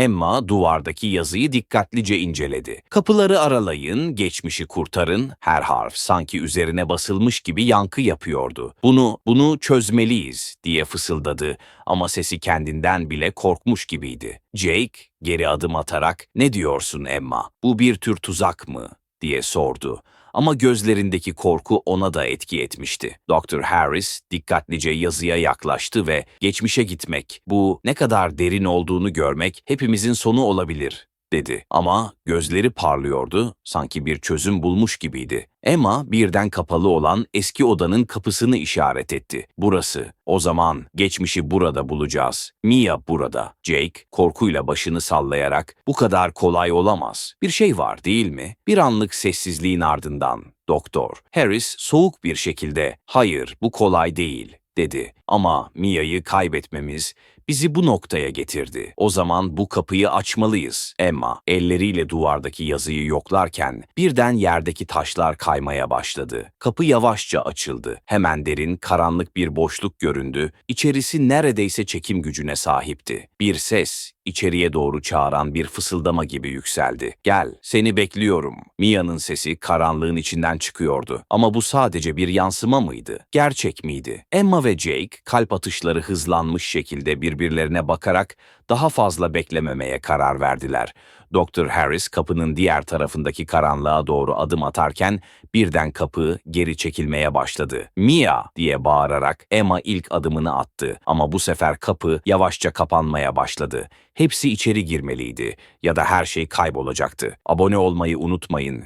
Emma duvardaki yazıyı dikkatlice inceledi. Kapıları aralayın, geçmişi kurtarın. Her harf sanki üzerine basılmış gibi yankı yapıyordu. Bunu, bunu çözmeliyiz diye fısıldadı ama sesi kendinden bile korkmuş gibiydi. Jake geri adım atarak ne diyorsun Emma? Bu bir tür tuzak mı? diye sordu. Ama gözlerindeki korku ona da etki etmişti. Dr. Harris dikkatlice yazıya yaklaştı ve geçmişe gitmek, bu ne kadar derin olduğunu görmek hepimizin sonu olabilir dedi. Ama gözleri parlıyordu, sanki bir çözüm bulmuş gibiydi. Emma birden kapalı olan eski odanın kapısını işaret etti. Burası. O zaman geçmişi burada bulacağız. Mia burada. Jake korkuyla başını sallayarak bu kadar kolay olamaz. Bir şey var değil mi? Bir anlık sessizliğin ardından. Doktor Harris soğuk bir şekilde hayır bu kolay değil dedi. Ama Mia'yı kaybetmemiz bizi bu noktaya getirdi. O zaman bu kapıyı açmalıyız. Emma elleriyle duvardaki yazıyı yoklarken birden yerdeki taşlar kaymaya başladı. Kapı yavaşça açıldı. Hemen derin, karanlık bir boşluk göründü. İçerisi neredeyse çekim gücüne sahipti. Bir ses içeriye doğru çağıran bir fısıldama gibi yükseldi. Gel, seni bekliyorum. Mia'nın sesi karanlığın içinden çıkıyordu. Ama bu sadece bir yansıma mıydı? Gerçek miydi? Emma ve Jake kalp atışları hızlanmış şekilde birbirlerine bakarak daha fazla beklememeye karar verdiler. Dr. Harris kapının diğer tarafındaki karanlığa doğru adım atarken birden kapı geri çekilmeye başladı. Mia diye bağırarak Emma ilk adımını attı ama bu sefer kapı yavaşça kapanmaya başladı. Hepsi içeri girmeliydi ya da her şey kaybolacaktı. Abone olmayı unutmayın.